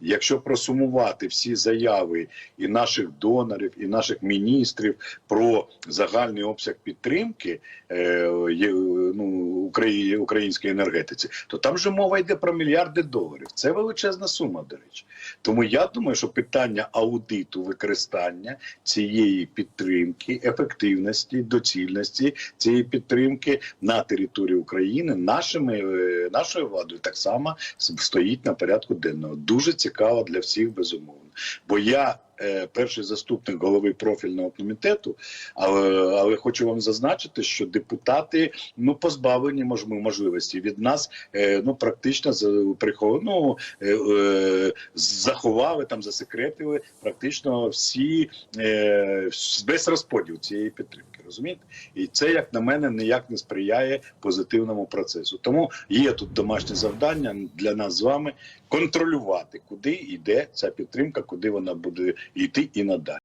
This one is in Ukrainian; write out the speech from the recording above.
якщо просумувати всі заяви і наших донорів, і наших міністрів про загальний обсяг підтримки е, ну, Украї- української енергетиці, то там же мова йде про мільярди доларів. Це величезна сума, до речі. Тому я думаю, що питання аудиту використання цієї підтримки, ефективності, доцільності цієї підтримки на території України нашими е, нашою владою так само стоїть на порядку денного. Дуже цікаво для всіх безумовно. Бо я перший заступник голови профільного комітету, але, але хочу вам зазначити, що депутати ну позбавлені можливості від нас е, ну практично ну, е, е, заховали там, засекретили практично всі е, весь розподіл цієї підтримки. Розумієте, і це як на мене ніяк не сприяє позитивному процесу. Тому є тут домашнє завдання для нас з вами контролювати, куди йде ця підтримка, куди вона буде йти і надалі.